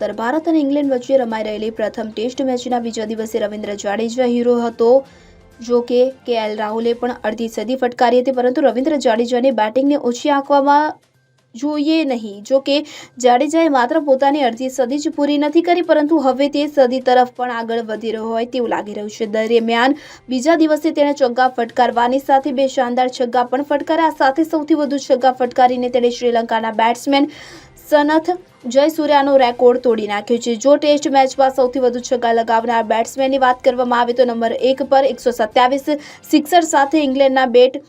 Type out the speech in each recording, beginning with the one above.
ઉત્તર ભારત અને ઇંગ્લેન્ડ વચ્ચે રમાઈ રહેલી પ્રથમ ટેસ્ટ મેચના બીજા દિવસે રવિન્દ્ર જાડેજા હીરો હતો. જો કે કેએલ રાહુલે પણ અડધી સદી ફટકારી હતી, પરંતુ રવિન્દ્ર જાડેજાને બેટિંગને ઓછી આંકવામાં જોઈએ નહીં. જો કે જાડેજાએ માત્ર પોતાની અડધી સદી જ પૂરી નથી કરી, પરંતુ હવે તે સદી તરફ પણ આગળ વધી રહ્યો હોય તેવું લાગી રહ્યું છે. દરમિયાન બીજા દિવસે તેણે છગ્ગા ફટકારવાની સાથે બે શાનદાર છગ્ગા પણ ફટકાર્યા. સાથે સૌથી વધુ છગ્ગા ફટકારીને તેણે શ્રીલંકાના બેટ્સમેન સનથ જયસૂર્યાનો રેકોર્ડ તોડી નાખ્યો છે. જો ટેસ્ટ મેચમાં સૌથી વધુ છગ્ગા લગાવનાર બેટ્સમેનની વાત કરવામાં આવે તો નંબર એક પર એકસો સત્યાવીસ સિક્સર સાથે ઇંગ્લેન્ડના બેટ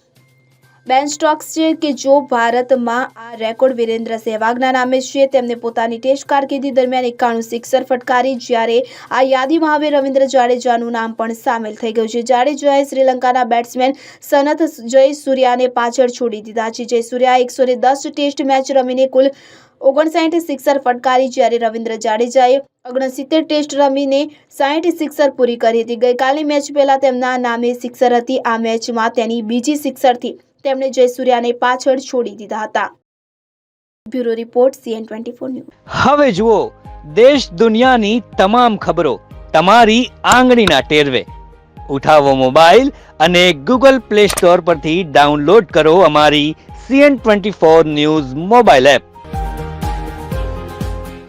બેન સ્ટોક્સ છે કે જો ભારતમાં આ રેકોર્ડ વિરેન્દ્ર સહેવાગના નામે છે, તેમને પોતાની ટેસ્ટ કારકિર્દી દરમિયાન એકાણું સિક્સર ફટકારી જ્યારે આ યાદીમાં હવે રવિન્દ્ર જાડેજાનું નામ પણ સામેલ થઈ ગયું છે. જાડેજાએ શ્રીલંકાના બેટ્સમેન સનથ જયસૂર્યાને પાછળ છોડી દીધા છે જયસૂર્યા એકસો દસ ટેસ્ટ મેચ રમીને કુલ ઓગણસાઠ સિક્સર ફટકારી જ્યારે રવિન્દ્ર જાડેજાએ ઓગણસિત્તેર ટેસ્ટ રમીને સાઠ સિક્સર પૂરી કરી હતી. ગઈકાલની મેચ પહેલાં તેમના નામે સિક્સર હતી. આ મેચમાં તેની બીજી સિક્સરથી તેમણે જયસૂર્યાને પાછળ છોડી દીધા હતા. Bureau report CN twenty four news. હવે જુઓ, દેશ દુનિયાની તમામ ખબરો તમારી આંગળીના ટેરવે. ઉઠાવો મોબાઈલ અને ગૂગલ પ્લે સ્ટોર પરથી ડાઉનલોડ કરો અમારી CN twenty four news mobile app.